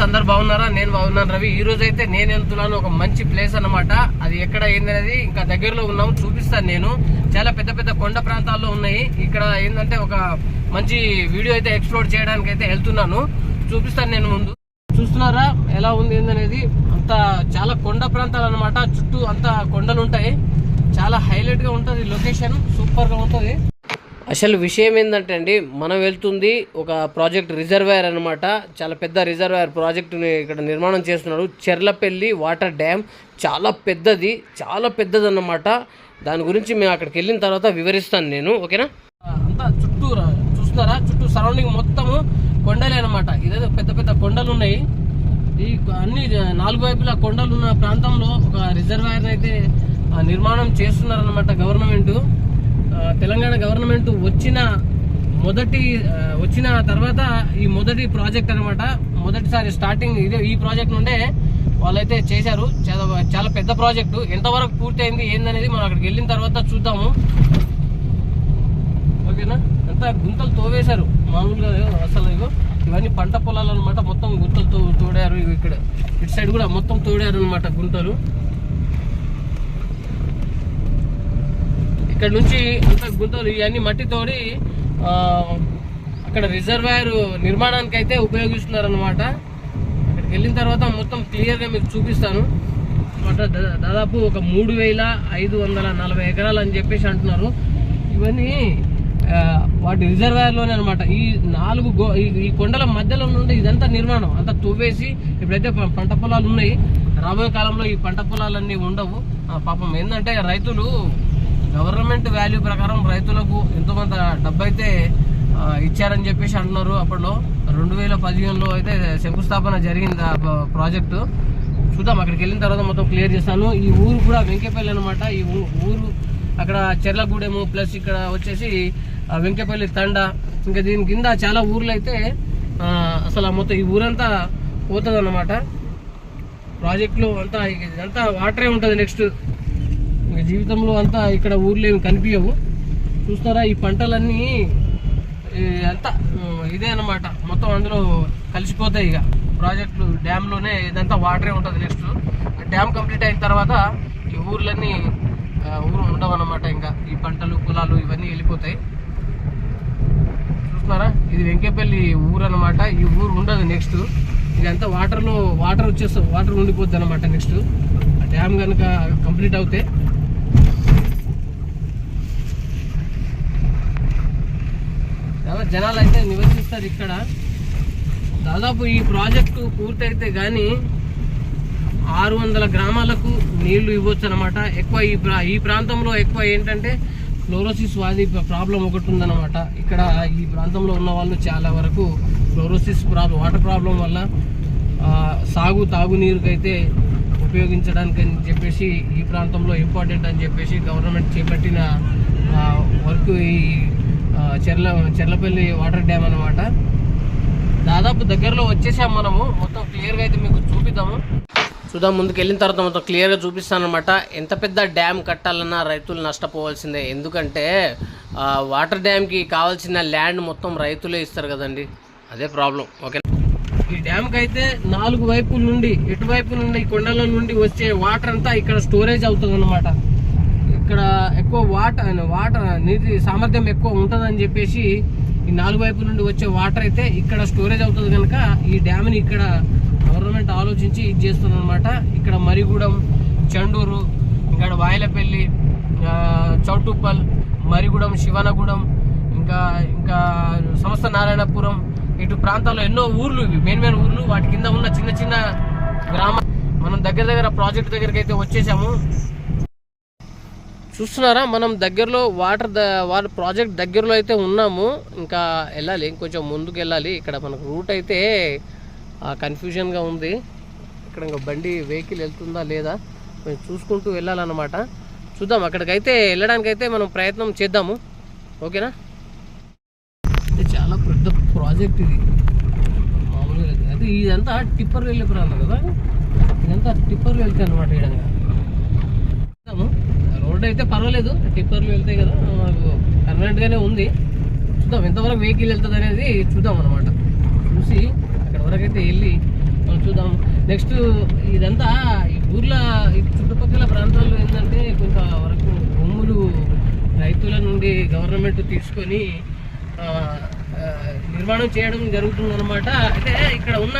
Friends అందరు బాగున్నారా? నేను బాగున్నాను రవి. ఈ రోజు అయితే నేను వెళ్తున్నాను ఒక మంచి ప్లేస్ అన్నమాట. అది ఎక్కడ ఏందనేది ఇంకా దగ్గరలో ఉన్నాము చూపిస్తాను నేను. చాలా పెద్ద పెద్ద కొండ ప్రాంతాల్లో ఉన్నాయి. ఇక్కడ ఏంటంటే ఒక మంచి వీడియో అయితే ఎక్స్ప్లోర్ చేయడానికి అయితే వెళ్తున్నాను. చూపిస్తాను నేను ముందు. చూస్తున్నారా? ఎలా ఉంది ఏందనేది? అంత చాలా కొండ ప్రాంతాలు అన్నమాట. చుట్టూ అంత కొండలు ఉంటాయి చాలా హైలైట్గా ఉంటది లొకేషన్ సూపర్గా ఉంటది. అసలు విషయం ఏంటంటే అండి మనం వెళ్తుంది ఒక ప్రాజెక్ట్ రిజర్వాయర్ అనమాట చాలా పెద్ద రిజర్వాయర్ ప్రాజెక్టుని ఇక్కడ నిర్మాణం చేస్తున్నాడు. చెర్లపల్లి వాటర్ డ్యామ్ చాలా పెద్దది చాలా పెద్దది అన్నమాట దాని గురించి మేము అక్కడికి వెళ్ళిన తర్వాత వివరిస్తాను నేను ఓకేనా? అంతా చుట్టూ చూస్తున్నారా? చుట్టూ సరౌండింగ్ మొత్తము కొండలే అనమాట ఇదేదో పెద్ద పెద్ద కొండలు ఉన్నాయి ఈ అన్ని నాలుగు వైపులా కొండలు ఉన్న ప్రాంతంలో ఒక రిజర్వాయర్ అయితే నిర్మాణం చేస్తున్నారన్నమాట గవర్నమెంట్. తెలంగాణ గవర్నమెంట్ వచ్చిన మొదటి వచ్చిన తర్వాత ఈ మొదటి ప్రాజెక్ట్ అన్నమాట. మొదటిసారి స్టార్టింగ్ ఇదే ఈ ప్రాజెక్ట్ నుండే వాళ్ళైతే చేశారు. చాలా చాలా పెద్ద ప్రాజెక్టు. ఎంతవరకు పూర్తయింది ఏందనేది మనం అక్కడికి వెళ్ళిన తర్వాత చూద్దాము. ఓకేనా? అంతా గుంతలు తోవేశారు. మామూలుగా అసలు ఇగో ఇవన్నీ పంట పొలాలు అనమాట మొత్తం గుంతలు తో తోడారు ఇక్కడ. ఇటు సైడ్ కూడా మొత్తం తోడారు అనమాట గుంతలు. ఇక్కడ నుంచి అంత గుంతలు ఇవన్నీ మట్టి తోడి అక్కడ రిజర్వాయర్ నిర్మాణానికి అయితే ఉపయోగిస్తున్నారు అనమాట అక్కడికి వెళ్ళిన తర్వాత మొత్తం క్లియర్గా మీకు చూపిస్తాను. అన్నమాట దాదాపు ఒక మూడు వేల ఐదు వందల నలభై ఎకరాలు అని చెప్పేసి అంటున్నారు. ఇవన్నీ వాటి రిజర్వాయర్లోనే అనమాట ఈ నాలుగు గో ఈ- కొండల మధ్యలో నుండి ఇదంతా నిర్మాణం. అంతా తువ్వేసి ఇప్పుడైతే పంట పొలాలు ఉన్నాయి. రాబోయే కాలంలో ఈ పంట పొలాలన్నీ ఉండవు. పాపం ఏంటంటే రైతులు గవర్నమెంట్ వాల్యూ ప్రకారం రైతులకు ఎంతోకొంత డబ్బు అయితే ఇచ్చారని చెప్పేసి అంటున్నారు. అప్పట్లో రెండు వేల పదిహేనులో అయితే శంకుస్థాపన జరిగింది ఆ ప్రాజెక్టు. చూద్దాం అక్కడికి వెళ్ళిన తర్వాత మొత్తం క్లియర్ చేస్తాను. ఈ ఊరు కూడా వెంకపల్లి అనమాట ఈ ఊరు అక్కడ చెర్లగూడెము ప్లస్ ఇక్కడ వచ్చేసి వెంకపల్లి తండ. ఇంకా దీని కింద చాలా ఊర్లు అయితే అసలు ఆ మొత్తం ఈ ఊరంతా పోతుంది అన్నమాట ప్రాజెక్టులో అంతా ఇదంతా వాటరే ఉంటుంది నెక్స్ట్. ఇంకా జీవితంలో అంతా ఇక్కడ ఊర్లో ఏమి కనిపించవు చూస్తారా ఈ పంటలన్నీ అంతా ఇదే అన్నమాట. మొత్తం అందులో కలిసిపోతాయి ఇక. ప్రాజెక్టులు డ్యామ్లోనే ఇదంతా వాటరే ఉంటుంది నెక్స్ట్ డ్యామ్ కంప్లీట్ అయిన తర్వాత ఈ ఊర్లన్నీ ఊరు ఉండవన్నమాట ఇంకా. ఈ పంటలు పొలాలు ఇవన్నీ వెళ్ళిపోతాయి. చూస్తున్నారా ఇది వెంకేపల్లి ఊరు అనమాట ఈ ఊరు ఉండదు నెక్స్ట్ ఇదంతా వాటర్లో వాటర్ వచ్చేస్తుంది వాటర్ ఉండిపోద్ది అనమాట నెక్స్ట్ డ్యామ్ కనుక కంప్లీట్ అవుతే చాలా జనాలు అయితే నివసిస్తారు ఇక్కడ. దాదాపు ఈ ప్రాజెక్టు పూర్తయితే కానీ ఆరు వందల గ్రామాలకు నీళ్ళు ఇవ్వచ్చు అనమాట ఎక్కువ ఈ ప్రా ఈ ప్రాంతంలో ఎక్కువ ఏంటంటే ఫ్లోరోసిస్ వ్యాధి ప్రాబ్లం ఒకటి ఉందన్నమాట. ఇక్కడ ఈ ప్రాంతంలో ఉన్న వాళ్ళు చాలా వరకు ఫ్లోరోసిస్ ప్రాబ్లం వాటర్ ప్రాబ్లం వల్ల సాగు తాగునీరుకైతే ఉపయోగించడానికి అని చెప్పేసి ఈ ప్రాంతంలో ఇంపార్టెంట్ అని చెప్పేసి గవర్నమెంట్ చేపట్టిన వర్క్ ఈ చెర్ల చెర్లపల్లి వాటర్ డ్యామ్ అన్నమాట. దాదాపు దగ్గరలో వచ్చేసాం మనము. మొత్తం క్లియర్గా అయితే మీకు చూపిద్దాము. చూద్దాం ముందుకు వెళ్ళిన తర్వాత మొత్తం క్లియర్గా చూపిస్తాను అనమాట ఎంత పెద్ద డ్యామ్ కట్టాలన్నా రైతులు నష్టపోవాల్సిందే. ఎందుకంటే వాటర్ డ్యామ్కి కావాల్సిన ల్యాండ్ మొత్తం రైతులే ఇస్తారు కదండి. అదే ప్రాబ్లం. ఓకే ఈ డ్యామ్కి అయితే నాలుగు వైపుల నుండి ఎటువైపు నుండి కొండల నుండి వచ్చే వాటర్ అంతా ఇక్కడ స్టోరేజ్ అవుతుంది అనమాట ఇక్కడ ఎక్కువ వాటర్ వాటర్ నీటి సామర్థ్యం ఎక్కువ ఉంటుందని చెప్పేసి ఈ నాలుగు వైపు నుండి వచ్చే వాటర్ అయితే ఇక్కడ స్టోరేజ్ అవుతుంది కనుక ఈ డ్యామ్ని ఇక్కడ గవర్నమెంట్ ఆలోచించి ఇది చేస్తుంది అనమాట ఇక్కడ మరిగూడెం చండూరు ఇక్కడ వాయలపల్లి చౌటుప్పల్ మరిగూడెం శివనగూడెం ఇంకా ఇంకా సమస్త నారాయణపురం ఇటు ప్రాంతాల్లో ఎన్నో ఊర్లు ఇవి. మెయిన్ మెయిన్ ఊర్లు వాటి కింద ఉన్న చిన్న చిన్న గ్రామ మనం దగ్గర దగ్గర ప్రాజెక్ట్ దగ్గరికి అయితే వచ్చేసాము. చూస్తున్నారా? మనం దగ్గరలో వాటర్ ద వాటర్ ప్రాజెక్ట్ దగ్గరలో అయితే ఉన్నాము. ఇంకా వెళ్ళాలి. ఇంకొంచెం ముందుకు వెళ్ళాలి. ఇక్కడ మనకు రూట్ అయితే కన్ఫ్యూజన్గా ఉంది. ఇక్కడ ఇంకా బండి వెహికల్ వెళ్తుందా లేదా? కొంచెం చూసుకుంటూ వెళ్ళాలన్నమాట. చూద్దాం. అక్కడికైతే వెళ్ళడానికైతే మనం ప్రయత్నం చేద్దాము. ఓకేనా? ఇది చాలా పెద్ద ప్రాజెక్ట్ ఇది. మామూలుగా అయితే ఇదంతా టిప్పర్ వెళ్ళే ప్రాంతం కదా? ఇదంతా టిప్పర్ వెళ్తే అనమాట ఇక్కడ రోడ్ అయితే పర్వాలేదు టిప్పర్లు వెళ్తాయి కదా మాకు కన్వీనెంట్ గానే ఉంది. చూద్దాం ఎంతవరకు వెహికల్ వెళ్తుంది అనేది చూద్దాం అనమాట చూసి అక్కడ వరకు అయితే వెళ్ళి మనం చూద్దాం. నెక్స్ట్ ఇదంతా ఈ ఊర్లో ఈ చుట్టుపక్కల ప్రాంతాల్లో ఏంటంటే కొంత వరకు భూములు రైతుల నుండి గవర్నమెంట్ తీసుకొని నిర్మాణం చేయడం జరుగుతుందన్నమాట. అయితే ఇక్కడ ఉన్న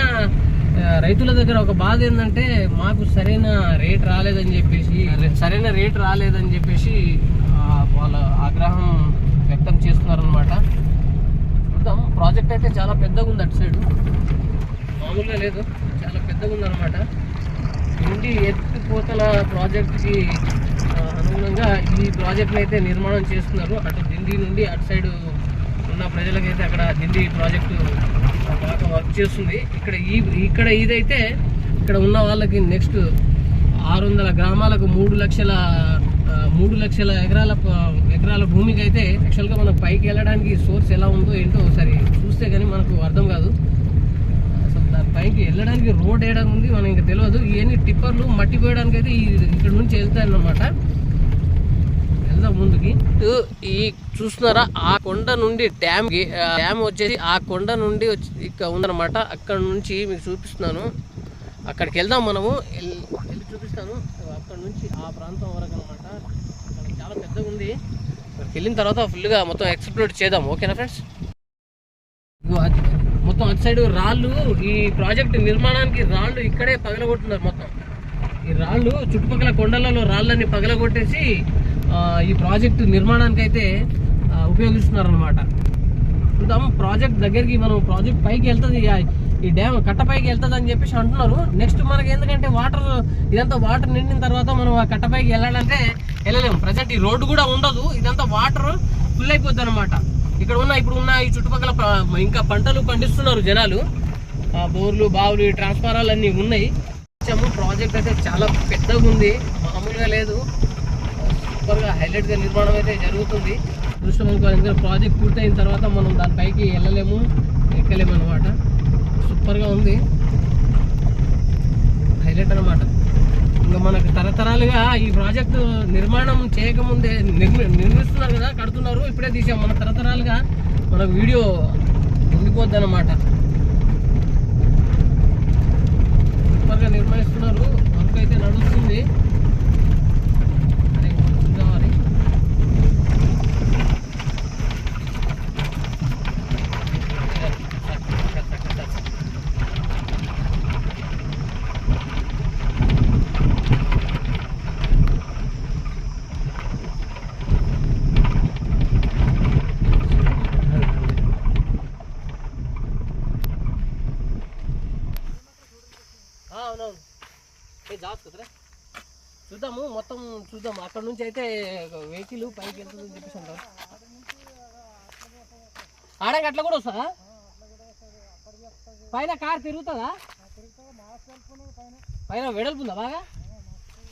రైతుల దగ్గర ఒక బాధ ఏంటంటే మాకు సరైన రేట్ రాలేదని చెప్పేసి సరైన రేట్ రాలేదని చెప్పేసి వాళ్ళ ఆగ్రహం వ్యక్తం చేస్తున్నారనమాట చూద్దాం ప్రాజెక్ట్ అయితే చాలా పెద్దగా ఉంది అటు సైడ్. మామూలుగా లేదు చాలా పెద్దగా ఉందన్నమాట. ఇంటి ఎత్తిపోతల ప్రాజెక్ట్కి అనుగుణంగా ఈ ప్రాజెక్ట్ని అయితే నిర్మాణం చేస్తున్నారు. అటు దిండి నుండి అటు సైడు ఉన్న ప్రజలకైతే అక్కడ దిండి ప్రాజెక్టు బాగా వర్క్ చేస్తుంది. ఇక్కడ ఈ ఇక్కడ ఇదైతే ఇక్కడ ఉన్న వాళ్ళకి నెక్స్ట్ ఆరు వందల గ్రామాలకు మూడు లక్షల మూడు లక్షల ఎకరాల ఎకరాల భూమికి అయితే యాక్చువల్గా మనకు పైకి వెళ్ళడానికి సోర్స్ ఎలా ఉందో ఏంటో ఒకసారి చూస్తే కానీ మనకు అర్థం కాదు. అసలు దాని పైకి వెళ్ళడానికి రోడ్ వేయడం ఉంది మనకి ఇంకా తెలియదు ఇవన్నీ టిప్పర్లు మట్టి పోయడానికి అయితే ఈ ఇక్కడ నుంచి వెళ్తాయన్నమాట. వెళ్దాం ముందుకి. ఈ చూస్తున్నారా? ఆ కొండ నుండి డ్యామ్ డ్యామ్ వచ్చేసి ఆ కొండ నుండి ఇక్కడ ఉందన్నమాట. అక్కడ నుంచి మీకు చూపిస్తున్నాను. అక్కడికి వెళ్దాం మనము. వెళ్ళి చూపిస్తాను. అక్కడ నుంచి ఆ ప్రాంతం వరకు అనమాట అక్కడ చాలా పెద్దగా ఉంది. అక్కడికి వెళ్ళిన తర్వాత ఫుల్గా మొత్తం ఎక్స్ప్లోర్ చేద్దాం. ఓకేనా ఫ్రెండ్స్? మొత్తం అటు సైడ్ రాళ్ళు ఈ ప్రాజెక్ట్ నిర్మాణానికి రాళ్ళు ఇక్కడే పగలగొట్టున్నారు మొత్తం. ఈ రాళ్ళు చుట్టుపక్కల కొండలలో రాళ్ళని పగలగొట్టేసి ఈ ప్రాజెక్ట్ నిర్మాణానికి అయితే ఉపయోగిస్తున్నారు అనమాట చూద్దాం ప్రాజెక్ట్ దగ్గరికి మనం ప్రాజెక్ట్ పైకి వెళ్తుంది ఈ డ్యామ్ కట్ట పైకి వెళ్తుంది అని చెప్పేసి అంటున్నారు. నెక్స్ట్ మనకి ఎందుకంటే వాటర్ ఇదంతా వాటర్ నిండిన తర్వాత మనం ఆ కట్ట పైకి వెళ్ళాలంటే వెళ్ళలేము. ప్రజెంట్ ఈ రోడ్డు కూడా ఉండదు ఇదంతా వాటర్ ఫుల్ అయిపోద్ది అనమాట ఇక్కడ ఉన్న ఇప్పుడు ఉన్న ఈ చుట్టుపక్కల ఇంకా పంటలు పండిస్తున్నారు జనాలు. ఆ బోర్లు బావులు ఈ ట్రాన్స్ఫారాలు అన్నీ ఉన్నాయి. ప్రాజెక్ట్ అయితే చాలా పెద్దగా ఉంది మామూలుగా లేదు. సూపర్గా హైలైట్గా నిర్మాణం అయితే జరుగుతుంది. దృష్టం అనుకోవాలి ఎందుకంటే ప్రాజెక్ట్ పూర్తయిన తర్వాత మనం దానిపైకి వెళ్ళలేము ఎక్కలేము అనమాట సూపర్గా ఉంది. హైలైట్ అనమాట ఇంకా మనకు తరతరాలుగా ఈ ప్రాజెక్టు నిర్మాణం చేయకముందే నిర్మి నిర్మిస్తున్నారు కదా కడుతున్నారు ఇప్పుడే తీసాం. మన తరతరాలుగా మనకు వీడియో ఉండిపోద్ది అనమాట సూపర్గా నిర్మిస్తున్నారు. వర్క్ అయితే నడుస్తుంది అరే, కావాలి ఆ, అవునవును ఏ జాగ్రత్త కదరా చూద్దాము మొత్తం చూద్దాం. అక్కడ నుంచి అయితే వెహికల్ పైకి వెళ్తుందని చెప్పేసి అంటారు. ఆడంగా అట్లా కూడా వస్తుందా? పైన కార్ తిరుగుతుందా? పైన వెడల్పు ఉందా బాగా?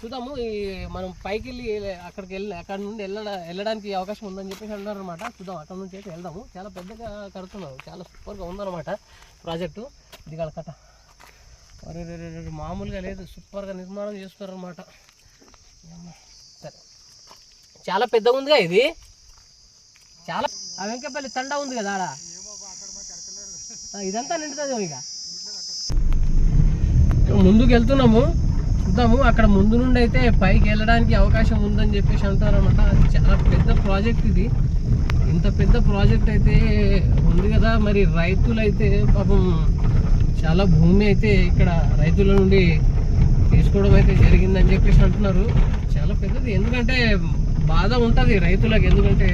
చూద్దాము. ఈ మనం పైకి వెళ్ళి అక్కడికి వెళ్ళి అక్కడ నుండి వెళ్ళ వెళ్ళడానికి అవకాశం ఉందని చెప్పేసి అంటున్నారు అనమాట చూద్దాం. అక్కడ నుంచి అయితే వెళ్దాము. చాలా పెద్దగా కడుతున్నారు చాలా సూపర్గా ఉందన్నమాట ప్రాజెక్టు. దిగాల కథ మామూలుగా లేదు. సూపర్గా నిర్మాణం చేస్తున్నారనమాట చాలా పెద్దగా ఉందిగా ఇది. చాలా ఆ వెంకపల్లి తండా ఉంది కదా ఆడ. ఇదంతా నిండుతుంది ఇక ముందుకు వెళ్తున్నాము. చూద్దాము. అక్కడ ముందు నుండి అయితే పైకి వెళ్ళడానికి అవకాశం ఉందని చెప్పేసి అంటారన్నమాట. అది చాలా పెద్ద ప్రాజెక్ట్ ఇది. ఇంత పెద్ద ప్రాజెక్ట్ అయితే ఉంది కదా. మరి రైతులు అయితే పాపం చాలా భూమి అయితే ఇక్కడ రైతుల నుండి తీసుకోవడం అయితే జరిగిందని చెప్పేసి అంటున్నారు. చాలా పెద్దది. ఎందుకంటే బాధ ఉంటుంది రైతులకు. ఎందుకంటే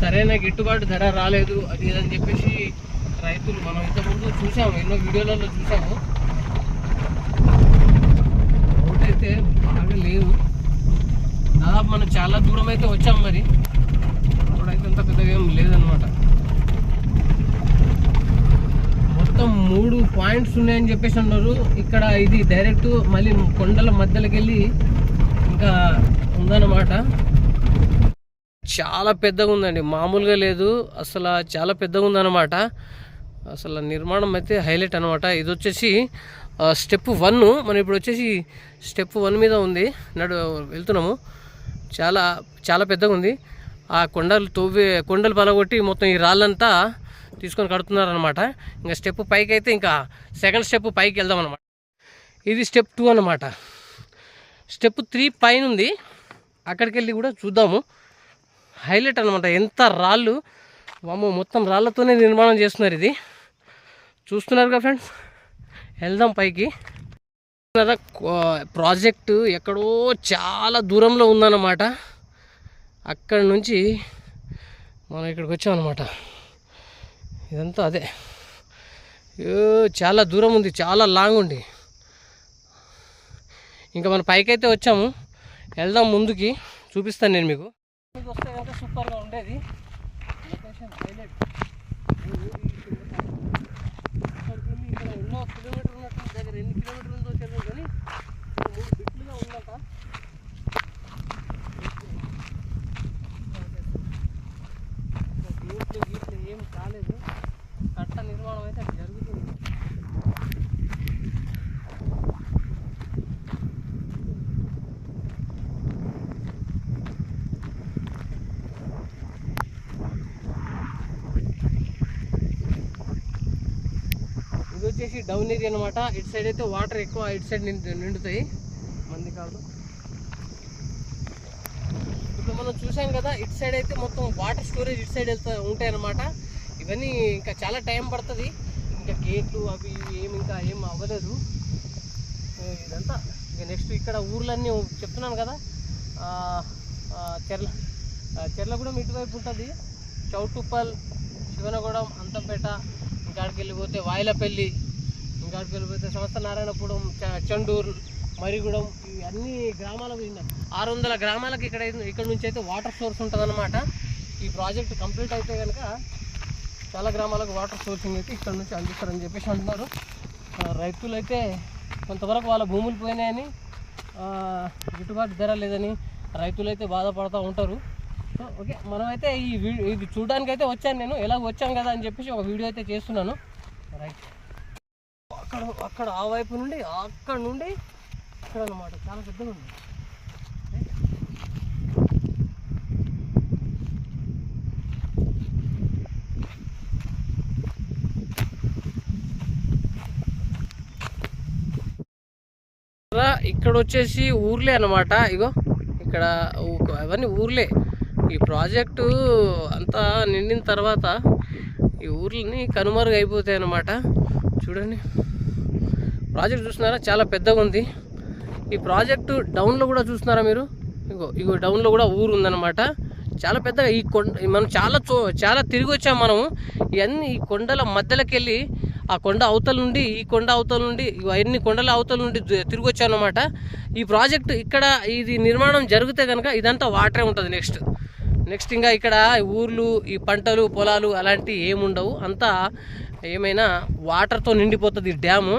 సరైన గిట్టుబాటు ధర రాలేదు అది అని చెప్పేసి రైతులు మనం ఇంతకుముందు చూసాము ఎన్నో వీడియోలలో చూసాము. రోడ్ అయితే బాగా లేదు దాదాపు మనం చాలా దూరం అయితే వచ్చాం మరి. రోడ్ అయితే అంత పెద్దగా ఏం లేదనమాట మొత్తం మూడు పాయింట్స్ ఉన్నాయని చెప్పేసి అన్నారు. ఇక్కడ ఇది డైరెక్ట్ మళ్ళీ కొండల మధ్యలోకి వెళ్ళి ఇంకా ఉందన్నమాట. చాలా పెద్దగా ఉందండి. మామూలుగా లేదు. అసలు చాలా పెద్దగా ఉందన్నమాట. అసలు నిర్మాణం అయితే హైలైట్ అనమాట ఇది వచ్చేసి స్టెప్ వన్. మనం ఇప్పుడు వచ్చేసి స్టెప్ వన్ మీద ఉంది. నడు వెళ్తున్నాము. చాలా చాలా పెద్దగా ఉంది. ఆ కొండలు తవ్వి కొండలు పలగొట్టి మొత్తం ఈ రాళ్ళంతా తీసుకొని కడుతున్నారు అనమాట ఇంకా స్టెప్ పైకి అయితే ఇంకా సెకండ్ స్టెప్ పైకి వెళ్దాం అనమాట ఇది స్టెప్ టూ అన్నమాట. స్టెప్ త్రీ పైన ఉంది అక్కడికి వెళ్ళి కూడా చూద్దాము. హైలైట్ అనమాట ఎంత రాళ్ళు. వామ్మో మొత్తం రాళ్ళతోనే నిర్మాణం చేస్తున్నారు ఇది. చూస్తున్నారుగా ఫ్రెండ్స్? వెళ్దాం పైకి. ప్రాజెక్టు ఎక్కడో చాలా దూరంలో ఉందన్నమాట. అక్కడి నుంచి మనం ఇక్కడికి వచ్చామన్నమాట. ఇదంతా అదే. చాలా దూరం ఉంది చాలా లాంగ్ ఉంది. ఇంకా మన పైకైతే వచ్చాము. వెళ్దాం ముందుకి చూపిస్తాను నేను మీకు. వస్తే కనుక సూపర్గా ఉండేది లొకేషన్ హైలైట్ ఇక్కడ కిలోమీటర్ ఉన్నట్టు దగ్గర ఎన్ని కిలోమీటర్లు ఉందో తెలియదు కానీ ఇక్కడ మూడు బిట్లుగా ఉందట గేట్లు గీట్లు ఏం కాలేదు కట్ట నిర్మాణం అయితే జరుగుతుంది ఇది వచ్చేసి డౌన్ ఏరియా అనమాట ఇటు సైడ్ అయితే వాటర్ ఎక్కువ ఇటు సైడ్ నిండు నిండుతాయి. మంది కాదు. ఇప్పుడు మనం చూసాం కదా ఇటు సైడ్ అయితే మొత్తం వాటర్ స్టోరేజ్ ఇటు సైడ్ వెళ్తా ఉంటాయి అనమాట ఇవన్నీ ఇంకా చాలా టైం పడుతుంది. ఇంకా గేట్లు అవి ఏమి ఇంకా ఏం అవ్వలేదు. ఇదంతా. ఇక నెక్స్ట్ ఇక్కడ ఊర్లన్నీ చెప్తున్నాను కదా. చెర్ల చెర్లగూడెం ఇటువైపు ఉంటుంది. చౌటుప్పల్ శివనగూడెం అంతంపేట ఇంకాడికి వెళ్ళిపోతే వాయిలపల్లి ఇంకాడికి వెళ్ళిపోతే సమస్త నారాయణపురం చ- చండూరు మరిగూడెం ఇవి అన్ని గ్రామాలకు ఆరు వందల గ్రామాలకు ఇక్కడ ఇక్కడ నుంచి అయితే వాటర్ సోర్స్ ఉంటుందన్నమాట. ఈ ప్రాజెక్ట్ కంప్లీట్ అయితే కనుక చాలా గ్రామాలకు వాటర్ సోర్సింగ్ అయితే ఇక్కడ నుంచి అందిస్తారని చెప్పేసి అంటున్నారు. రైతులైతే కొంతవరకు వాళ్ళ భూములు పోయినాయని గిట్టుబాటు ధర లేదని రైతులైతే బాధపడుతూ ఉంటారు. సో ఓకే మనమైతే ఈ ఇది చూడడానికి అయితే వచ్చాను నేను. ఎలా వచ్చాం కదా అని చెప్పేసి ఒక వీడియో అయితే చేస్తున్నాను. రైట్. అక్కడ అక్కడ ఆ వైపు నుండి అక్కడ నుండి ఇక్కడ అనమాట చాలా పెద్దగా ఉంది. ఇక్కడ వచ్చేసి ఊర్లే అనమాట ఇగో ఇక్కడ అవన్నీ ఊర్లే. ఈ ప్రాజెక్టు అంతా నిండిన తర్వాత ఈ ఊర్లని కనుమరుగైపోతాయి అన్నమాట. చూడండి. ప్రాజెక్ట్ చూస్తున్నారా? చాలా పెద్దగా ఉంది. ఈ ప్రాజెక్టు డౌన్లో కూడా చూస్తున్నారా మీరు? ఇగో ఇగో డౌన్లో కూడా ఊరు ఉందన్నమాట. చాలా పెద్దగా ఈ కొండ మనం చాలా చో చాలా తిరిగి వచ్చాం మనము. ఇవన్నీ ఈ కొండల మధ్యలోకి వెళ్ళి ఆ కొండ అవతల నుండి ఈ కొండ అవతల నుండి ఇవన్నీ కొండల అవతల నుండి తిరిగి వచ్చాం అనమాట ఈ ప్రాజెక్ట్ ఇక్కడ ఇది నిర్మాణం జరిగితే కనుక ఇదంతా వాటరే ఉంటుంది నెక్స్ట్. నెక్స్ట్ ఇంకా ఇక్కడ ఊర్లు ఈ పంటలు పొలాలు అలాంటివి ఏముండవు. అంతా ఏమైనా వాటర్తో నిండిపోతుంది ఈ డ్యాము.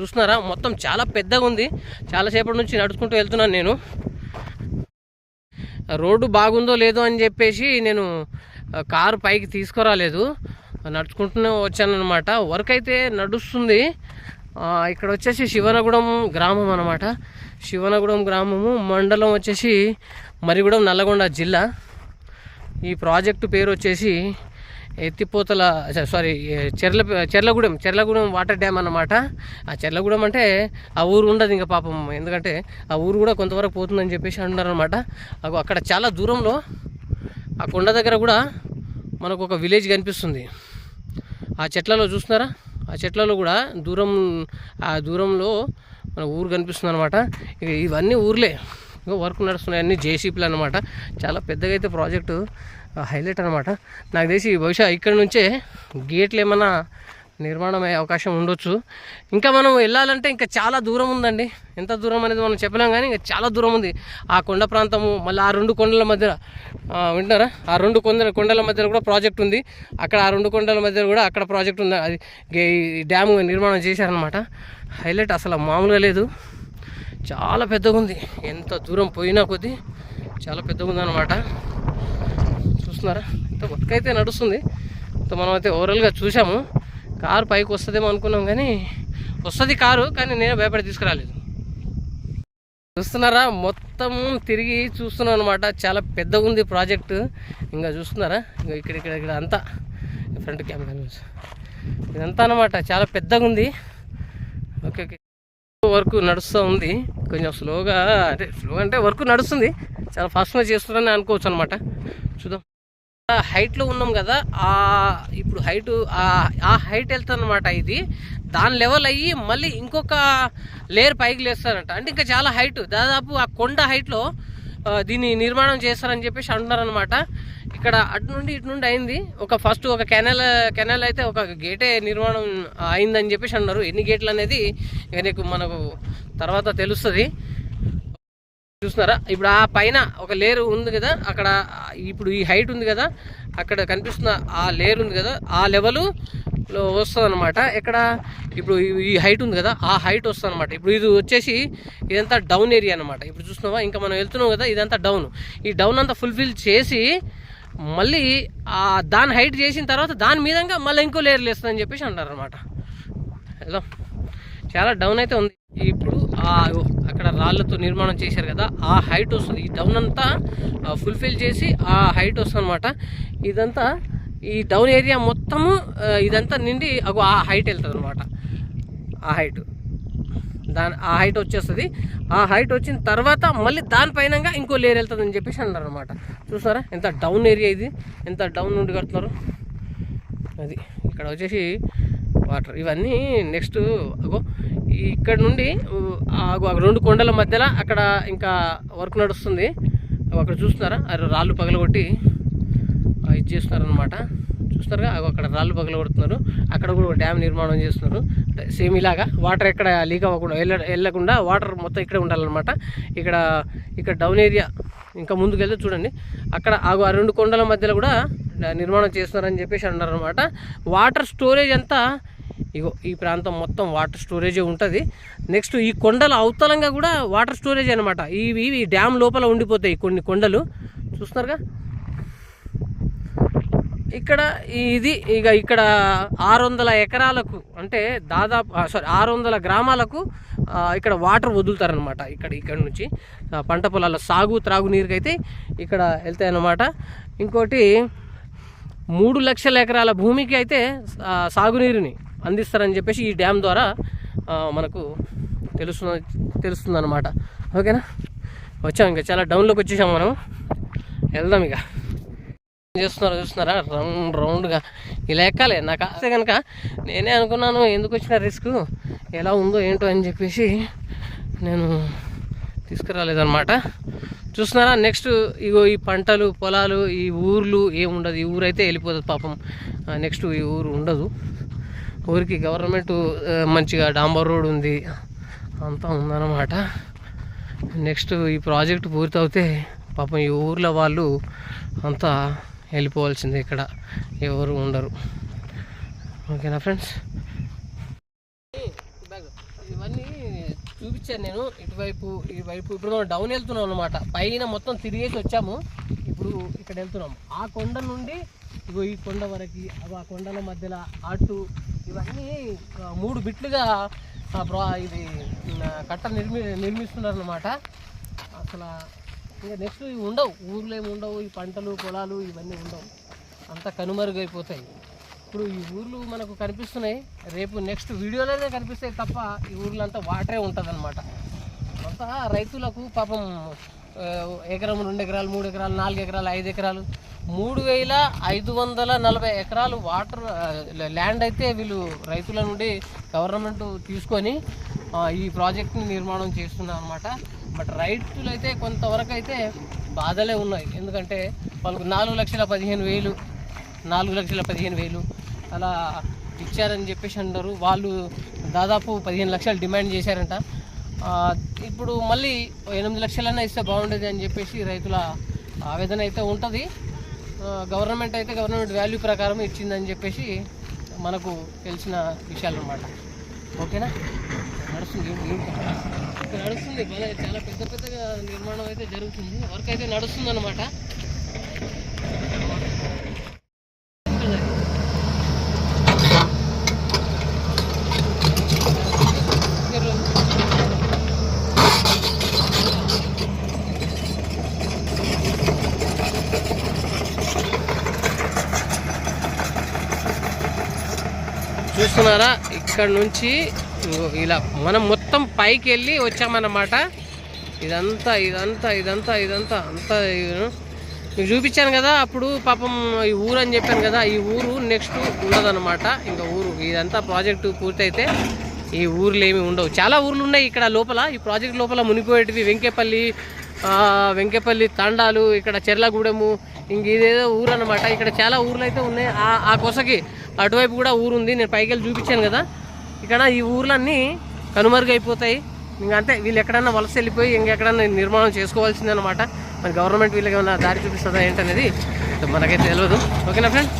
చూస్తున్నారా? మొత్తం చాలా పెద్దగా ఉంది. చాలాసేపటి నుంచి నడుచుకుంటూ వెళ్తున్నాను నేను. రోడ్డు బాగుందో లేదో అని చెప్పేసి నేను కారు పైకి తీసుకురాలేదు. నడుచుకుంటూనే వచ్చానమాట వర్క్ అయితే నడుస్తుంది. ఇక్కడ వచ్చేసి శివనగూడెం గ్రామం అనమాట శివనగూడెం గ్రామము మండలం వచ్చేసి మరిగూడెం నల్లగొండ జిల్లా. ఈ ప్రాజెక్టు పేరు వచ్చేసి ఎత్తిపోతల సారీ చెర్ల చెర్లగూడెం చెర్లగూడెం వాటర్ డ్యామ్ అన్నమాట. ఆ చెర్లగూడెం అంటే ఆ ఊరు ఉండదు ఇంకా పాపం. ఎందుకంటే ఆ ఊరు కూడా కొంతవరకు పోతుందని చెప్పేసి అంటున్నారు అనమాట అక్కడ చాలా దూరంలో ఆ కొండ దగ్గర కూడా మనకు ఒక విలేజ్ కనిపిస్తుంది. ఆ చెట్లలో చూస్తున్నారా? ఆ చెట్లలో కూడా దూరం ఆ దూరంలో మన ఊరు కనిపిస్తుంది అనమాట ఇవన్నీ ఊర్లే. ఇంకా వర్క్ నడుస్తున్నాయి అన్ని జేసీపీలు అనమాట చాలా పెద్దగా అయితే ప్రాజెక్టు. హైలైట్ అనమాట నాకు తెలిసి బహుశా ఇక్కడ నుంచే గేట్లు ఏమైనా నిర్మాణం అయ్యే అవకాశం ఉండొచ్చు. ఇంకా మనం వెళ్ళాలంటే ఇంకా చాలా దూరం ఉందండి. ఎంత దూరం అనేది మనం చెప్పలేం కానీ ఇంకా చాలా దూరం ఉంది. ఆ కొండ ప్రాంతము మళ్ళీ ఆ రెండు కొండల మధ్య వింటారా ఆ రెండు కొండల కొండల మధ్యలో కూడా ప్రాజెక్ట్ ఉంది. అక్కడ ఆ రెండు కొండల మధ్య కూడా అక్కడ ప్రాజెక్ట్ ఉంది. అది ఈ డ్యామ్ నిర్మాణం చేశారనమాట హైలైట్ అసలు మామూలుగా లేదు. చాలా పెద్దగా ఉంది ఎంత దూరం పోయినా కొద్దీ చాలా పెద్దగా ఉందన్నమాట చూస్తున్నారా? ఇంత వర్క్ నడుస్తుంది. ఇంత మనం అయితే ఓవరాల్గా చూసాము కారు పైకి వస్తుందేమో అనుకున్నాం కానీ వస్తుంది కారు కానీ నేను భయపడి తీసుకురాలేదు. చూస్తున్నారా? మొత్తం తిరిగి చూస్తున్నాం అనమాట చాలా పెద్దగా ఉంది ప్రాజెక్టు. ఇంకా చూస్తున్నారా? ఇంకా ఇక్కడ ఇక్కడ ఇక్కడ అంతా. ఫ్రంట్ కెమెరా ఇదంతా అనమాట చాలా పెద్దగా ఉంది. Okay okay. వర్క్ నడుస్తూ ఉంది. కొంచెం స్లోగా అంటే స్లో అంటే వర్క్ నడుస్తుంది. చాలా ఫాస్ట్గా చేస్తున్నారని అనుకోవచ్చు అనమాట చూద్దాం. హైట్లో ఉన్నాం కదా ఆ ఇప్పుడు హైట్ ఆ హైట్ వెళ్తుందన్నమాట ఇది. దాని లెవెల్ అయ్యి మళ్ళీ ఇంకొక లేయర్ పైకి లేస్తారంట. అంటే ఇంకా చాలా హైట్ దాదాపు ఆ కొండ హైట్లో దీన్ని నిర్మాణం చేస్తారని చెప్పేసి అంటున్నారనమాట ఇక్కడ అటు నుండి ఇటు నుండి అయింది. ఒక ఫస్ట్ ఒక కెనాల్ కెనాల్ అయితే ఒక గేటే నిర్మాణం అయిందని చెప్పేసి అన్నారు ఎన్ని గేట్లు అనేది ఇక నీకు మనకు తర్వాత తెలుస్తుంది. చూస్తున్నారా? ఇప్పుడు ఆ పైన ఒక లేరు ఉంది కదా అక్కడ ఇప్పుడు ఈ హైట్ ఉంది కదా అక్కడ కనిపిస్తున్న ఆ లేరు ఉంది కదా ఆ లెవెల్ వస్తుందన్నమాట. వస్తుంది అనమాట ఇక్కడ ఇప్పుడు ఈ- హైట్ ఉంది కదా ఆ హైట్ వస్తుంది అనమాట ఇప్పుడు ఇది వచ్చేసి ఇదంతా డౌన్ ఏరియా అనమాట ఇప్పుడు చూస్తున్నావా? ఇంకా మనం వెళ్తున్నాం కదా ఇదంతా డౌన్ ఈ డౌన్ అంతా ఫుల్ఫిల్ చేసి మళ్ళీ ఆ దాని హైట్ చేసిన తర్వాత దాని మీదంగా మళ్ళీ ఇంకో లేయర్లు లేస్తుందని చెప్పేసి అంటారు అనమాట హలో? చాలా డౌన్ అయితే ఉంది. ఇప్పుడు ఆ అక్కడ రాళ్ళతో నిర్మాణం చేశారు కదా ఆ హైట్ వస్తుంది. ఈ డౌన్ అంతా ఫుల్ఫిల్ చేసి ఆ హైట్ వస్తుంది అనమాట ఇదంతా ఈ డౌన్ ఏరియా మొత్తము ఇదంతా నిండి అగో ఆ హైట్ వెళ్తుంది అనమాట ఆ హైట్ దాని ఆ హైట్ వచ్చేస్తుంది. ఆ హైట్ వచ్చిన తర్వాత మళ్ళీ దానిపైన ఇంకో లేయర్ వెళ్తుంది అని చెప్పేసి అన్నారు అనమాట చూసారా? ఎంత డౌన్ ఏరియా ఇది. ఎంత డౌన్ నుండి కడుతున్నారు? అది ఇక్కడ వచ్చేసి వాటర్ ఇవన్నీ నెక్స్ట్ అగో ఇక్కడ నుండి రెండు కొండల మధ్యలో అక్కడ ఇంకా వర్క్ నడుస్తుంది. అక్కడ చూస్తున్నారా? ఆ రాళ్ళు పగలగొట్టి ఇది చేస్తున్నారనమాట చూస్తున్నారుగా? అక్కడ రాళ్ళు పగలగొడుతున్నారు. అక్కడ కూడా డ్యామ్ నిర్మాణం చేస్తున్నారు. సేమ్ ఇలాగా వాటర్ ఎక్కడ లీక్ అవ్వకుండా వెళ్ళ వెళ్ళకుండా వాటర్ మొత్తం ఇక్కడే ఉండాలన్నమాట. ఇక్కడ ఇక్కడ డౌన్ ఏరియా ఇంకా ముందుకు వెళ్తే చూడండి. అక్కడ ఆ రెండు కొండల మధ్యలో కూడా నిర్మాణం చేస్తున్నారని చెప్పేసి అన్నారు అనమాట వాటర్ స్టోరేజ్ అంతా ఇగో ఈ ప్రాంతం మొత్తం వాటర్ స్టోరేజే ఉంటుంది. నెక్స్ట్ ఈ కొండల అవతలంగా కూడా వాటర్ స్టోరేజ్ అనమాట ఇవి ఇవి డ్యామ్ లోపల ఉండిపోతాయి కొన్ని కొండలు. చూస్తున్నారుగా? ఇక్కడ ఇది ఇక ఇక్కడ ఆరు వందల ఎకరాలకు అంటే దాదాపు సారీ ఆరు వందల గ్రామాలకు ఇక్కడ వాటర్ వదులుతారనమాట ఇక్కడ ఇక్కడ నుంచి. పంట పొలాల సాగు త్రాగునీరుకి అయితే ఇక్కడ వెళ్తాయి అన్నమాట ఇంకోటి మూడు లక్షల ఎకరాల భూమికి అయితే సాగునీరుని అందిస్తారని చెప్పేసి ఈ డ్యామ్ ద్వారా మనకు తెలుస్తున్న తెలుస్తుంది అనమాట ఓకేనా? వచ్చాం ఇంకా. చాలా డౌన్లోకి వచ్చేసాం మనం వెళ్దాం ఇక. చేస్తున్నారు చూస్తున్నారా? రౌండ్ రౌండ్గా. ఇలా ఎక్కాలి నాకు అస్తే కనుక నేనే అనుకున్నాను ఎందుకు వచ్చిన రిస్క్? ఎలా ఉందో ఏంటో అని చెప్పేసి నేను తీసుకురాలేదన్నమాట. చూస్తున్నారా? నెక్స్ట్ ఇగో ఈ పంటలు పొలాలు ఈ ఊర్లు ఏముండదు. ఈ ఊరు అయితే వెళ్ళిపోతుంది పాపం నెక్స్ట్ ఈ ఊరు ఉండదు. ఊరికి గవర్నమెంట్ మంచిగా డాంబర్ రోడ్ ఉంది. అంతా ఉందన్నమాట. నెక్స్ట్ ఈ ప్రాజెక్ట్ పూర్తవుతే పాపం ఈ ఊర్లో వాళ్ళు అంతా వెళ్ళిపోవాల్సిందే ఇక్కడ. ఎవరు ఉండరు. ఓకేనా ఫ్రెండ్స్? ఇవన్నీ చూపించాను నేను. ఇటువైపు ఈ వైపు ఇప్పుడు మనం డౌన్ వెళ్తున్నాం అనమాట పైన మొత్తం తిరిగేసి వచ్చాము. ఇప్పుడు ఇక్కడ వెళ్తున్నాము ఆ కొండ నుండి ఇగో ఈ కొండ వరకు ఆ కొండల మధ్యలో అటు ఇవన్నీ మూడు బిట్లుగా ఇది కట్ట నిర్మి నిర్మిస్తున్నారు అనమాట అసలు ఇంకా నెక్స్ట్ ఇవి ఉండవు. ఊర్లో ఏమి ఉండవు. ఈ పంటలు పొలాలు ఇవన్నీ ఉండవు. అంతా కనుమరుగైపోతాయి. ఇప్పుడు ఈ ఊర్లు మనకు కనిపిస్తున్నాయి. రేపు నెక్స్ట్ వీడియోలోనే కనిపిస్తాయి తప్ప ఈ ఊర్లో అంతా వాటరే ఉంటుంది అంతా రైతులకు పాపం ఎకరం రెండు ఎకరాలు మూడు ఎకరాలు నాలుగు ఎకరాలు ఐదు ఎకరాలు మూడు వేల ఐదు వందల నలభై ఎకరాలు వాటర్ ల్యాండ్ అయితే వీళ్ళు రైతుల నుండి గవర్నమెంట్ తీసుకొని ఈ ప్రాజెక్ట్ని నిర్మాణం చేస్తున్నారు అనమాట బట్ రైతులు అయితే కొంతవరకు అయితే బాధలే ఉన్నాయి. ఎందుకంటే వాళ్ళకు నాలుగు లక్షల పదిహేను వేలు నాలుగు లక్షల పదిహేను వేలు అలా ఇచ్చారని చెప్పేసి అంటారు. వాళ్ళు దాదాపు పదిహేను లక్షలు డిమాండ్ చేశారంట. ఇప్పుడు మళ్ళీ ఎనిమిది లక్షలన్నా ఇస్తే బాగుండేది అని చెప్పేసి రైతుల ఆవేదన అయితే ఉంటుంది. గవర్నమెంట్ అయితే గవర్నమెంట్ వాల్యూ ప్రకారం ఇచ్చిందని చెప్పేసి మనకు తెలిసిన విషయాలు అనమాట ఓకేనా? నడుస్తుంది ఇక్కడ నడుస్తుంది చాలా పెద్ద పెద్దగా నిర్మాణం అయితే జరుగుతుంది. వర్క్ అయితే నడుస్తుంది అనమాట చూస్తున్నారా ఇక్కడ నుంచి ఇలా మనం మొత్తం పైకి వెళ్ళి వచ్చామన్నమాట. ఇదంతా ఇదంతా ఇదంతా ఇదంతా అంతా నేను మీకు చూపించాను కదా అప్పుడు పాపం ఈ ఊరు అని చెప్పాను కదా ఈ ఊరు నెక్స్ట్ ఉండదన్నమాట. ఇంకా ఊరు ఇదంతా ప్రాజెక్టు పూర్తయితే ఈ ఊర్లు ఏమి ఉండవు. చాలా ఊర్లు ఉన్నాయి ఇక్కడ లోపల. ఈ ప్రాజెక్ట్ లోపల మునిగిపోయేటివి వెంకేపల్లి వెంకేపల్లి తాండాలు ఇక్కడ చెర్లగూడెము ఇంక ఇదేదో ఊరు అనమాట ఇక్కడ చాలా ఊర్లు అయితే ఉన్నాయి. ఆ ఆ కొసకి అటువైపు కూడా ఊరు ఉంది నేను పైకి వెళ్ళి చూపించాను కదా. ఇక్కడ ఈ ఊర్లన్నీ కనుమరుగైపోతాయి. ఇంకా అంతే వీళ్ళు ఎక్కడన్నా వలస వెళ్ళిపోయి ఇంకెక్కడన్నా నిర్మాణం చేసుకోవాల్సిందే అనమాట మరి గవర్నమెంట్ వీళ్ళకి ఏమైనా దారి చూపిస్తుందా ఏంటనేది మనకైతే తెలియదు ఓకేనా ఫ్రెండ్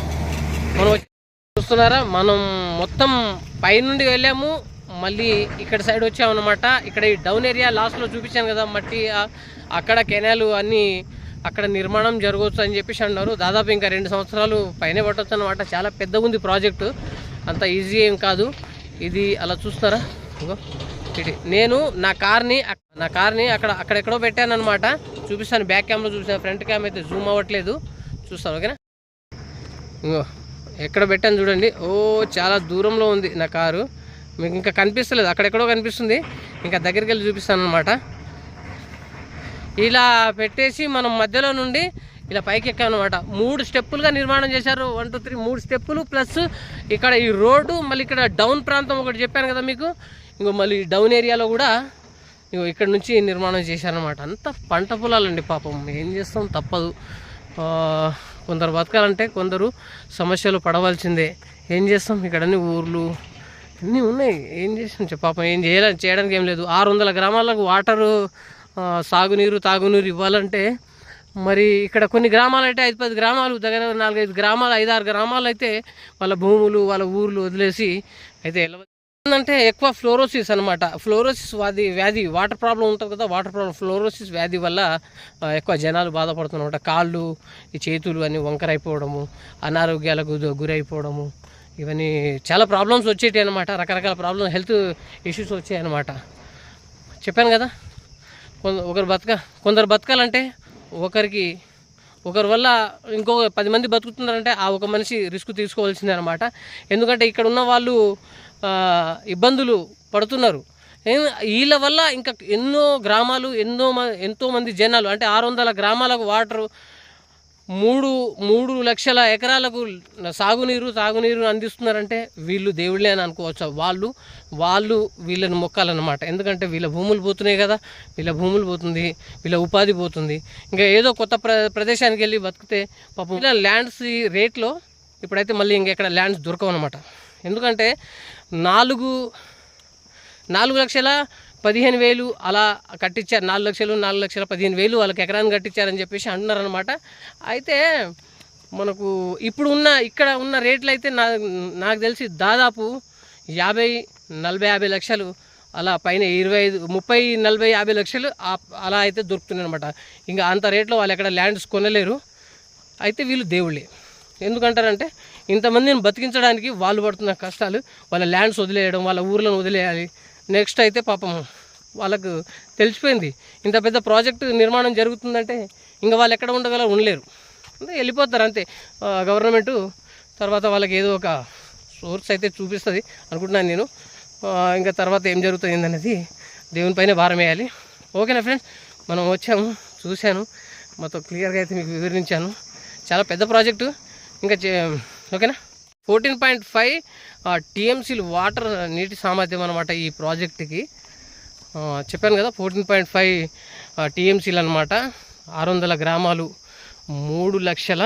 మనం వచ్చి- చూస్తున్నారా మనం మొత్తం పైనుండి వెళ్ళాము మళ్ళీ ఇక్కడ సైడ్ వచ్చామన్నమాట. ఇక్కడ ఈ డౌన్ ఏరియా లాస్ట్లో చూపించాను కదా మట్టి అక్కడ కెనాలు అన్నీ అక్కడ నిర్మాణం జరగవచ్చు అని చెప్పేసి అన్నారు. దాదాపు ఇంకా రెండు సంవత్సరాలు పైనే పట్టవచ్చు అనమాట చాలా పెద్దగా ఉంది ప్రాజెక్టు. అంత ఈజీ ఏం కాదు. ఇది అలా చూస్తారా? ఇది. నేను నా కార్ని నా కార్ని అక్కడ అక్కడెక్కడో పెట్టాను అనమాట చూపిస్తాను బ్యాక్ క్యామ్లో చూసాను ఫ్రంట్ క్యామ్ అయితే జూమ్ అవ్వట్లేదు. చూస్తాను ఓకేనా? ఇంకో ఎక్కడ పెట్టాను చూడండి. ఓ చాలా దూరంలో ఉంది నా కారు. మీకు ఇంకా కనిపిస్తలేదు అక్కడెక్కడో కనిపిస్తుంది. ఇంకా దగ్గరికి వెళ్ళి చూపిస్తాను అనమాట ఇలా పెట్టేసి మనం మధ్యలో నుండి ఇలా పైకి ఎక్కామన్నమాట. మూడు స్టెప్పులుగా నిర్మాణం చేశారు. వన్ టూ త్రీ మూడు స్టెప్పులు. ప్లస్ ఇక్కడ ఈ రోడ్డు మళ్ళీ ఇక్కడ డౌన్ ప్రాంతం ఒకటి చెప్పాను కదా మీకు. ఇంకో మళ్ళీ డౌన్ ఏరియాలో కూడా ఇగో ఇక్కడ నుంచి నిర్మాణం చేశారనమాట అంత పంట పొలాలండి పాపం. ఏం చేస్తాం? తప్పదు. కొందరు బతకాలంటే కొందరు సమస్యలు పడవలసిందే. ఏం చేస్తాం? ఇక్కడ అన్ని ఊర్లు అన్నీ ఉన్నాయి. ఏం చేసాం చెప్ప పాపం ఏం చేయాలని చేయడానికి ఏం లేదు. ఆరు వందల గ్రామాలకు వాటరు సాగునీరు తాగునీరు ఇవ్వాలంటే మరి ఇక్కడ కొన్ని గ్రామాలు అయితే ఐదు పది గ్రామాలు దగ్గర నాలుగైదు గ్రామాలు ఐదు ఆరు గ్రామాలు అయితే వాళ్ళ భూములు వాళ్ళ ఊర్లు వదిలేసి అయితే ఎలా ఏంటంటే ఎక్కువ ఫ్లోరోసిస్ అనమాట ఫ్లోరోసిస్ వ్యాధి వ్యాధి వాటర్ ప్రాబ్లం ఉంటుంది కదా వాటర్ ప్రాబ్లం ఫ్లోరోసిస్ వ్యాధి వల్ల ఎక్కువ జనాలు బాధపడుతున్నమాట. కాళ్ళు ఈ చేతులు అన్నీ వంకరైపోవడము అనారోగ్యాలకు గురైపోవడము ఇవన్నీ చాలా ప్రాబ్లమ్స్ వచ్చేటాయి అనమాట రకరకాల ప్రాబ్లమ్స్ హెల్త్ ఇష్యూస్ వచ్చాయి అనమాట చెప్పాను కదా కొందరు ఒకరు బతక కొందరు బతకాలంటే ఒకరికి ఒకరి వల్ల ఇంకో పది మంది బతుకుతున్నారంటే ఆ ఒక మనిషి రిస్క్ తీసుకోవాల్సిందే అనమాట ఎందుకంటే ఇక్కడ ఉన్న వాళ్ళు ఇబ్బందులు పడుతున్నారు. వీళ్ళ వల్ల ఇంకా ఎన్నో గ్రామాలు ఎన్నో మ- ఎంతో మంది జనాలు అంటే ఆరు వందల గ్రామాలకు వాటరు మూడు మూడు లక్షల ఎకరాలకు సాగునీరు తాగునీరు అందిస్తున్నారంటే వీళ్ళు దేవుళ్ళే అని అనుకోవచ్చు. వాళ్ళు వాళ్ళు వీళ్ళని మొక్కాలన్నమాట. ఎందుకంటే వీళ్ళ భూములు పోతున్నాయి కదా. వీళ్ళ భూములు పోతుంది వీళ్ళ ఉపాధి పోతుంది. ఇంకా ఏదో కొత్త ప్ర ప్రదేశానికి వెళ్ళి బతికితే పాపం ఇలా ల్యాండ్స్ రేట్లో ఇప్పుడైతే మళ్ళీ ఇంకెక్కడ ల్యాండ్స్ దొరకవు అనమాట ఎందుకంటే నాలుగు నాలుగు లక్షల పదిహేను వేలు అలా కట్టించారు. నాలుగు లక్షలు నాలుగు లక్షల పదిహేను వేలు వాళ్ళకి ఎకరాన్ని కట్టించారని చెప్పేసి అంటున్నారనమాట అయితే మనకు ఇప్పుడు ఉన్న ఇక్కడ ఉన్న రేట్లు అయితే నా నాకు తెలిసి దాదాపు యాభై నలభై యాభై లక్షలు అలా పైన ఇరవై ఐదు ముప్పై నలభై యాభై లక్షలు అలా అయితే దొరుకుతున్నాయి అనమాట ఇంకా అంత రేట్లో వాళ్ళు ఎక్కడ ల్యాండ్స్ కొనలేరు. అయితే వీళ్ళు దేవుళ్ళే. ఎందుకంటారంటే ఇంతమందిని బతికించడానికి వాళ్ళు పడుతున్న కష్టాలు వాళ్ళ ల్యాండ్స్ వదిలేయడం వాళ్ళ ఊర్లను వదిలేయాలి నెక్స్ట్ అయితే పాపం వాళ్ళకు తెలిసిపోయింది. ఇంత పెద్ద ప్రాజెక్టు నిర్మాణం జరుగుతుందంటే ఇంకా వాళ్ళు ఎక్కడ ఉండగల ఉండలేరు. అంటే వెళ్ళిపోతారు అంతే. గవర్నమెంటు తర్వాత వాళ్ళకి ఏదో ఒక సోర్స్ అయితే చూపిస్తుంది అనుకుంటున్నాను నేను. ఇంకా తర్వాత ఏం జరుగుతుంది అనేది దేవుని పైన భారం వేయాలి. ఓకేనా ఫ్రెండ్స్? మనం వచ్చాము చూశాను. మొత్తం క్లియర్గా అయితే మీకు వివరించాను. చాలా పెద్ద ప్రాజెక్టు. ఇంకా చే- ఓకేనా? ఫోర్టీన్ పాయింట్ ఫైవ్ టీఎంసీలు వాటర్ నీటి సామర్థ్యం అనమాట ఈ ప్రాజెక్టుకి. చెప్పాను కదా ఫోర్టీన్ పాయింట్ ఫైవ్ టీఎంసీలు అనమాట ఆరు వందల గ్రామాలు మూడు లక్షల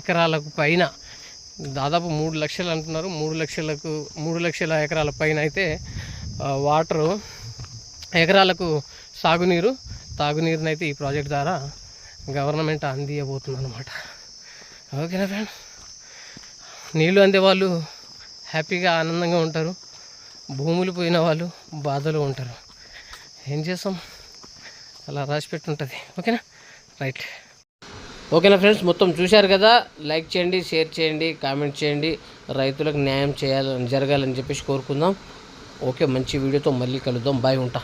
ఎకరాలకు పైన దాదాపు మూడు లక్షలు అంటున్నారు. మూడు లక్షలకు మూడు లక్షల ఎకరాల పైన అయితే వాటరు ఎకరాలకు సాగునీరు తాగునీరునైతే ఈ ప్రాజెక్ట్ ద్వారా గవర్నమెంట్ అందియబోతుంది అనమాట ఓకేనా ఫ్రెండ్ నీళ్ళు అందే వాళ్ళు హ్యాపీగా ఆనందంగా ఉంటారు. భూములు పోయిన వాళ్ళు బాధలో ఉంటారు. ఏం చేస్తాం? అలా రాసిపెట్టి ఉంటుంది ఓకేనా? రైట్. ఓకేనా ఫ్రెండ్స్? మొత్తం చూశారు కదా? లైక్ చేయండి షేర్ చేయండి కామెంట్ చేయండి. రైతులకు న్యాయం చేయాలని జరగాలని చెప్పేసి కోరుకుందాం. ఓకే మంచి వీడియోతో మళ్ళీ కలుద్దాం. బాయ్ ఉంటా.